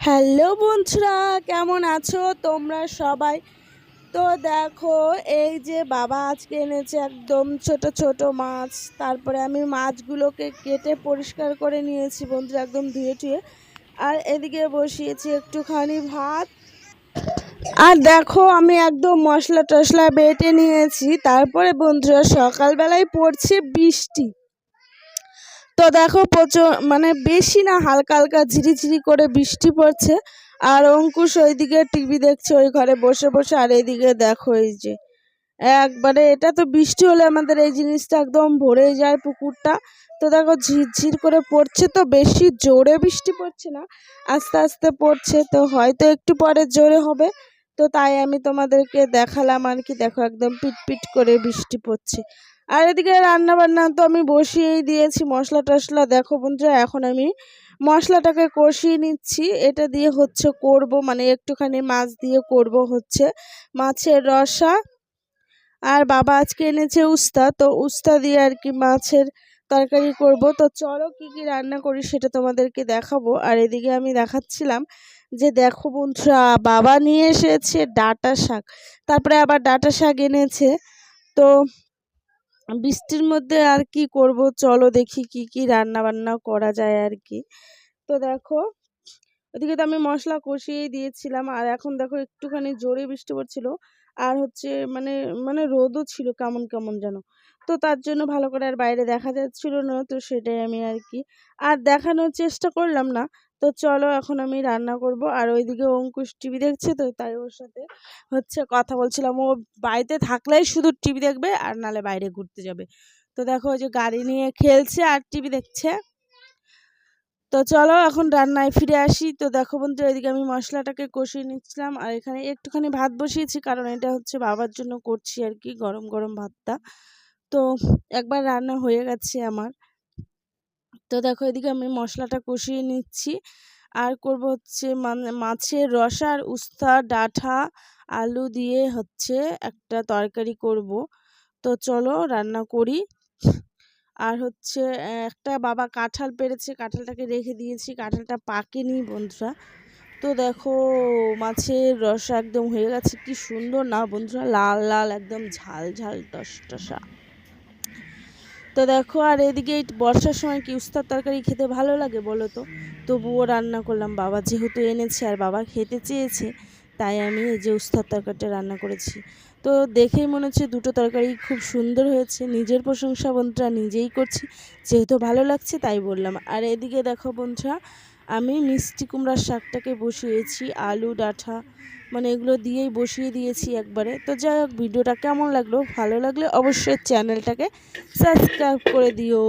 Hello বন্ধুরা, কেমন আছো তোমরা সবাই? তো দেখো, এই যে বাবা আজকে এনেছে একদম ছোট ছোট মাছ, তারপরে আমি মাছগুলোকে কেটে পরিষ্কার করে নিয়েছি বন্ধুরা, একদম ধুয়ে টুয়ে। আর এদিকে বসিয়েছি একটুখানি ভাত। আর দেখো, আমি একদম মশলা টশলা বেটে নিয়েছি, তারপরে বন্ধুরা সকালবেলায় পড়ছে বৃষ্টি। তো দেখো প্রচুর মানে বেশি না, হালকা হালকা ঝিরিঝিরি করে বৃষ্টি পড়ছে। আর অঙ্কুশ ওইদিকে টিভি দেখছে, ওই ঘরে বসে বসে, আর এইদিকে দেখো এই যে, একবারে এটা তো বৃষ্টি হলে আমাদের এই জিনিসটা একদম ভরে যায় পুকুরটা। তো দেখো ঝিরঝির করে পড়ছে তো, বেশি জোরে বৃষ্টি পড়ছে না, আস্তে আস্তে পড়ছে। তো হয়তো একটু পরে জোরে হবে, তো তাই আমি তোমাদেরকে দেখালাম আর কি, দেখো একদম পিট পিট করে বৃষ্টি পড়ছে। আর এদিকে রান্না বান্না তো আমি বসিয়েই দিয়েছি, মশলা টশলা দেখো বন্ধুরা, এখন আমি মশলাটাকে কষিয়ে নিচ্ছি। এটা দিয়ে হচ্ছে করব মানে একটুখানি মাছ দিয়ে করব হচ্ছে মাছের রসা। আর বাবা আজকে এনেছে উস্তা, তো উস্তা দিয়ে আর কি মাছের তরকারি করব। তো চলো কি কি রান্না করি সেটা তোমাদেরকে দেখাবো। আর এদিকে আমি দেখাচ্ছিলাম যে দেখো বন্ধুরা, বাবা নিয়ে এসেছে ডাটা শাক, তারপরে আবার ডাটা শাক এনেছে। তো বৃষ্টির মধ্যে আর কি করব? চলো দেখি কি কি রান্না বান্না করা যায় আর কি। তো দেখো, ওদিকে তো আমি মশলা কষিয়েই দিয়েছিলাম। আর এখন দেখো একটুখানি জোরে বৃষ্টি পড়ছিল। আর হচ্ছে মানে মানে রোদও ছিল কেমন কেমন যেন। তো তার জন্য ভালো করে আর বাইরে দেখা যাচ্ছিল না, তো সেটাই আমি আর কি। আর দেখানোর চেষ্টা করলাম না। তো চলো এখন আমি রান্না করব। আর ওইদিকে অঙ্কুশ টিভি দেখছে তো, তাই ওর সাথে হচ্ছে কথা বলছিলাম। ও বাড়িতে থাকলেই শুধু টিভি দেখবে আর নালে বাইরে ঘুরতে যাবে। তো দেখো ওই যে গাড়ি নিয়ে খেলছে আর টিভি দেখছে। তো চলো এখন রান্নায় ফিরে আসি। তো দেখো বন্ধু এদিকে আমি মশলাটাকে কষিয়ে নিচ্ছিলাম। আর এখানে একটুখানি ভাত বসিয়েছি, কারণ এটা হচ্ছে বাবার জন্য করছি আর কি, গরম গরম ভাতটা। তো একবার রান্না হয়ে গেছে আমার। তো দেখো এদিকে আমি মশলাটা কষিয়ে নিচ্ছি। আর করব হচ্ছে মানে মাছের রসা আর উস্তা ডাঁটা আলু দিয়ে হচ্ছে একটা তরকারি করব। তো চলো রান্না করি। আর হচ্ছে একটা বাবা কাঁঠাল পেরেছে কাঁঠালটাকে রেখে দিয়েছি, কাঁঠালটা পাকেনি বন্ধুরা। তো দেখো মাছের রসা একদম হয়ে গেছে, কি সুন্দর না বন্ধুরা? লাল লাল, একদম ঝাল ঝাল, টস, টসা। তো দেখো, আর এদিকে এই বর্ষার সময় কি উস্তার তরকারি খেতে ভালো লাগে বলো তো? তবুও রান্না করলাম, বাবা যেহেতু এনেছে আর বাবা খেতে চেয়েছে, তাই আমি এই যে উস্তার তরকারিটা রান্না করেছি। তো দেখেই মনে হচ্ছে দুটো তরকারি খুব সুন্দর হয়েছে, নিজের প্রশংসা বন্ধুরা নিজেই করছি, যেহেতু ভালো লাগছে তাই বললাম। আর এদিকে দেখো বন্ধুরা আমি মিষ্টি কুমড়ার শাকটাকে বসিয়েছি, আলু ডাঁটা মানে এগুলো দিয়েই বসিয়ে দিয়েছি একবারে। তো যাই হোক, ভিডিওটা কেমন লাগল? ভালো লাগলে অবশ্যই চ্যানেলটাকে সাবস্ক্রাইব করে দিও।